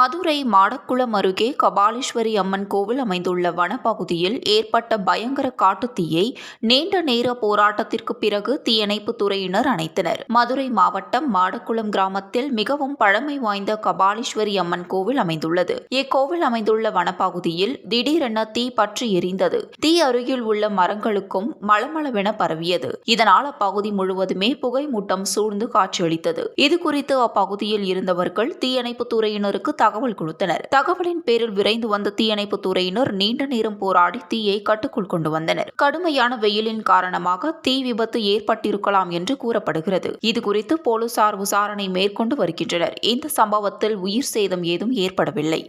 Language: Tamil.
மதுரை மாடக்குளம் அருகே கபாலீஸ்வரி அம்மன் கோவில் அமைந்துள்ள வனப்பகுதியில் ஏற்பட்ட பயங்கர காட்டுத்தீயை நீண்ட நேர போராட்டத்திற்கு பிறகு தீயணைப்புத் துறையினர் அணைத்தனர். மதுரை மாவட்டம் மாடக்குளம் கிராமத்தில் மிகவும் பழமை வாய்ந்த கபாலீஸ்வரி அம்மன் கோவில் அமைந்துள்ளது. இக்கோவில் அமைந்துள்ள வனப்பகுதியில் திடீரென தீ பற்றி எரிந்தது. தீ அருகில் உள்ள மரங்களுக்கும் மளமளவென பரவியது. இதனால் அப்பகுதி முழுவதுமே புகை மூட்டம் சூழ்ந்து காட்சியளித்தது. இதுகுறித்து அப்பகுதியில் இருந்தவர்கள் தீயணைப்புத் துறையினருக்கு தகவல் கொடுத்தனர். தகவலின் பேரில் விரைந்து வந்த தீயணைப்பு துறையினர் நீண்ட நேரம் போராடி தீயை கட்டுக்குள் கொண்டு வந்தனர். கடுமையான வெயிலின் காரணமாக தீ விபத்து ஏற்பட்டிருக்கலாம் என்று கூறப்படுகிறது. இதுகுறித்து போலீசார் விசாரணை மேற்கொண்டு வருகின்றனர். இந்த சம்பவத்தில் உயிர் சேதம் ஏதும் ஏற்படவில்லை.